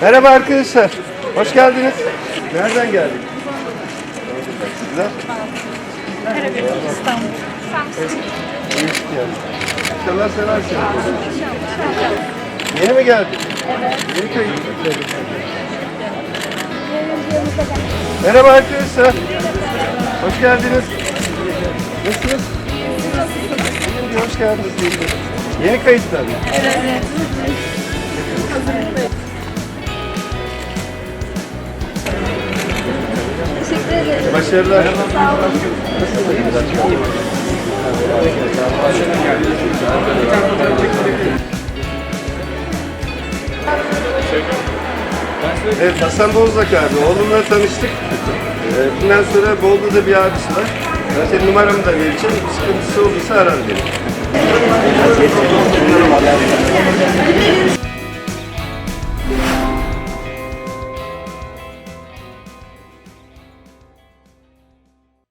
Merhaba arkadaşlar. Hoş geldiniz. Nereden geldik? Sizler? İstanbul. Değişik yani. İnşallah. Yeni mi geldin? Evet. Yeni kayıt. Merhaba arkadaşlar. Hoş geldiniz. Nasılsınız? Hoş geldiniz. Yeni kayıtlar? Evet. Başarılar. Evet Hasan Bozlak abi. Oğlumla tanıştık. Ee, Bundan sonra Bolu'da bir abisi var. Ben numaramı da vereceğim. Bir sıkıntısı olursa arar.